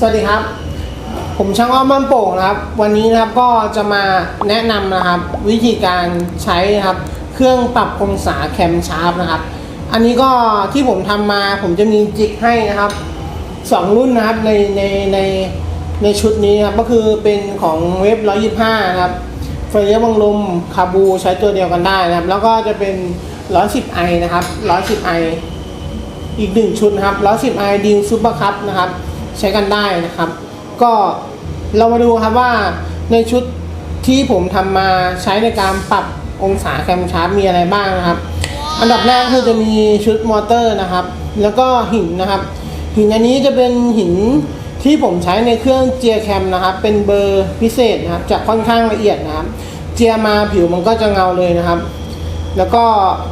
สวัสดีครับ ผมช่างอ้อมบ้านโป่งนะครับ วันนี้นะครับก็จะมาแนะนำนะครับ วิธีการใช้นะครับเครื่องปรับองศาแคมชาร์ปนะครับ อันนี้ก็ที่ผมทำมาผมจะมีจิกให้นะครับสองรุ่นนะครับในในในในชุดนี้นครับก็คือเป็นของเว็บ 125 นะครับไฟเลี้ยบังลมคาบูใช้ตัวเดียวกันได้นะครับ แล้วก็จะเป็น 110ไอนะครับ 110ไออีกหนึ่งชุดนะครับ 110 i ดิวซูเปอร์คัพนะครับ ใช้กันได้นะครับ ก็เรามาดูครับว่าในชุดที่ผมทำมาใช้ในการปรับองศาแคมชาร์ปมีอะไรบ้างนะครับ อันดับแรกคือจะมีชุดมอเตอร์นะครับ แล้วก็หินนะครับ หินอันนี้จะเป็นหินที่ผมใช้ในเครื่องเจียแคมนะครับ เป็นเบอร์พิเศษนะครับจะค่อนข้างละเอียดนะครับ เจียมาผิวมันก็จะเงาเลยนะครับ แล้วก็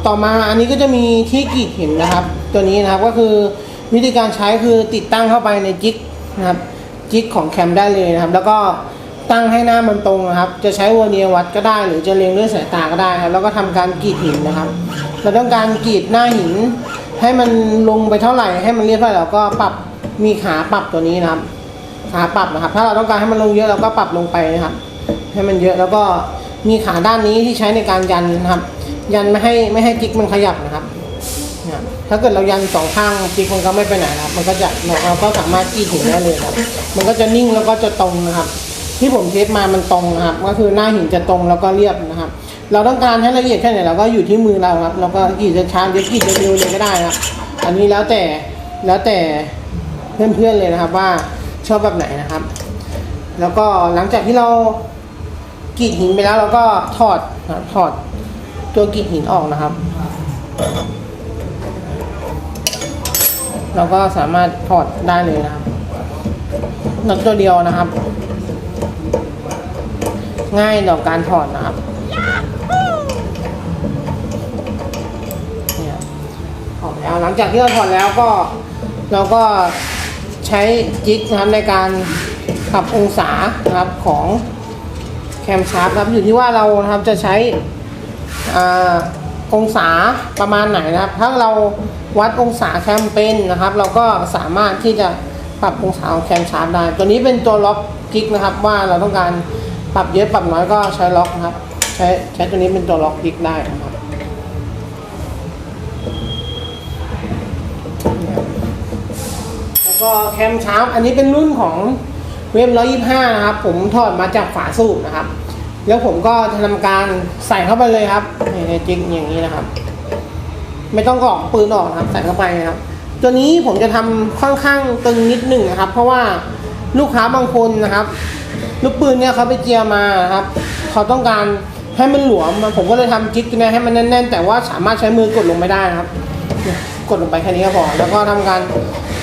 ต่อมาอันนี้ก็จะมีที่กรีดหินนะครับ ตัวนี้นะครับก็คือ วิธีการใช้คือติดตั้งเข้าไปในจิกนะครับจิกของแคมได้เลยนะครับ แล้วก็ตั้งให้หน้ามันตรงนะครับ จะใช้วอร์เนียวัดก็ได้ หรือจะเล็งด้วยสายตาก็ได้ครับแล้วก็ทำการกรีดหินนะครับ เราต้องการกรีดหน้าหิน ให้มันลงไปเท่าไหร่ ให้มันเรียบเท่าไหร่เราก็ปรับมีขาปรับตัวนี้นะครับ ขาปรับนะครับ ถ้าเราต้องการให้มันลงเยอะเราก็ปรับลงไปนะครับ ให้มันเยอะแล้วก็มีขาด้านนี้ที่ใช้ในการยันนะครับ ยันไม่ให้ไม่ให้จิกมันขยับนะครับ ถ้าเกิดเรายันสองข้างจิกมันก็ไม่ไปไหนครับ มันก็จะเราเราก็สามารถกีดหินได้เลยครับ มันก็จะนิ่งแล้วก็จะตรงนะครับ ที่ผมเทสมามันตรงนะครับ ก็คือหน้าหินจะตรงแล้วก็เรียบนะครับ เราต้องการให้ละเอียดแค่ไหนเราก็อยู่ที่มือเราครับเราก็กีดจะช้าหรือกรีดจะเร็วเลยก็ได้นะครับอันนี้แล้วแต่แล้วแต่เพื่อนๆเลยนะครับว่าชอบแบบไหนนะครับ แล้วก็หลังจากที่เรากรีดหินไปแล้วเราก็ถอดนะถอดตัวกรีดหินออกนะครับ เราก็สามารถถอดได้เลยนะครับน็อตตัวเดียวนะครับ ง่ายต่อการถอดนะครับเนี่ยถอดแล้วหลังจากที่เราถอดแล้วก็เราก็ใช้จิ๊กนะครับในการปรับองศานะครับของแคมชาร์ปครับอยู่ที่ว่าเรานะครับจะใช้อ่า องศาประมาณไหนนะครับ ถ้าเราวัดองศาแคมเปญนะครับ เราก็สามารถที่จะปรับองศาของแคมชาร์ปได้ ตัวนี้เป็นตัวล็อกกิ๊กนะครับ ว่าเราต้องการปรับเยอะปรับน้อยก็ใช้ล็อกนะครับ ใช้ใช้ตัวนี้เป็นตัวล็อกกิ๊กได้นะครับแล้วก็แคมชาร์ปอันนี้เป็นรุ่นของเว็บ125 นะครับ ผมถอดมาจากฝาสูบนะครับ แล้วผมก็จะทำการใส่เข้าไปเลยครับในจิกอย่างนี้นะครับ ไม่ต้องกรอกปืนออกนะครับ ใส่เข้าไปนะครับ ตัวนี้ผมจะทำค่อนข้างตึงนิดหนึ่งนะครับ เพราะว่าลูกค้าบางคนนะครับลูกปืนเนี่ยเขาไปเจียมาครับเขาต้องการให้มันหลวมผมก็เลยทำจิ๊กเนี่ยให้มันแน่น ๆ แต่ว่าสามารถใช้มือกดลงไม่ได้นะครับ กดลงไปแค่นี้ก็พอแล้วก็ทำการ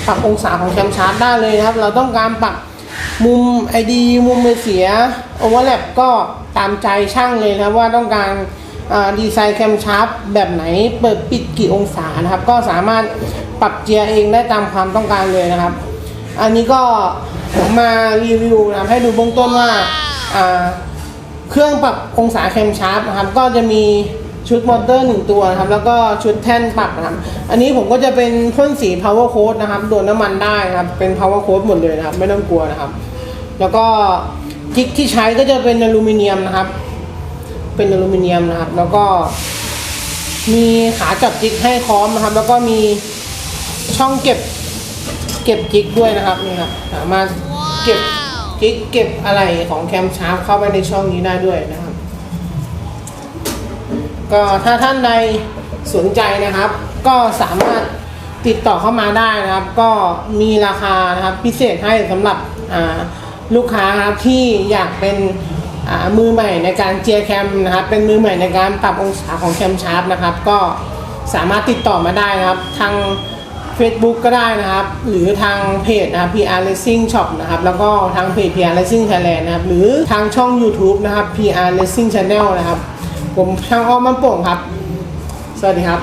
ปรับองศาของแคมชาร์จได้เลยครับ เราต้องการปรับ มุมไอดีมุมมือเสียโอเวอร์แลปก็ตามใจช่างเลยนะครับว่าต้องการดีไซน์แคมชาร์ปแบบไหนเปิดปิดกี่องศานะครับ ก็สามารถปรับเจียเองได้ตามความต้องการเลยนะครับ อันนี้ก็ผมมารีวิวนะให้ดูเบื้องต้นว่าอ่าเครื่องปรับองศาแคมชาร์ปนะครับก็จะมี ชุดมอเตอร์หนึ่งตัวนะครับ แล้วก็ชุดแท่นปรับนะครับ อันนี้ผมก็จะเป็นพ่นสี power coat นะครับโดนน้ำมันได้นะครับ เป็น power coat หมดเลยนะครับ ไม่ต้องกลัวนะครับ แล้วก็จิกที่ใช้ก็จะเป็นอลูมิเนียมนะครับ เป็นอลูมิเนียมนะครับ แล้วก็ มีขาจับจิกให้คล้อมนะครับ แล้วก็มีช่องเก็บเก็บจิกด้วยนะครับนี่ครับสามารถเก็บจิกเก็บอะไรของแคมชาร์ปเข้าไปในช่องนี้ได้ด้วยนะครับ ก็ถ้าท่านใดสนใจนะครับ ก็สามารถติดต่อเข้ามาได้นะครับ ก็มีราคานะครับพิเศษให้สำหรับลูกค้าครับที่อยากเป็นมือใหม่ในการเจียแคมนะครับเป็นมือใหม่ในการปรับองศาของแคมชาร์ปนะครับ ก็สามารถติดต่อมาได้นะครับ ทาง Facebook ก็ได้นะครับ หรือทางเพจนะครับ PR Racing Shop นะครับ แล้วก็ทางเพจ PR Racing Thailand นะครับ หรือทางช่อง YouTube นะครับ PR Racing Channel นะครับ ผมช่างอ้อมมันโป่งครับ สวัสดีครับ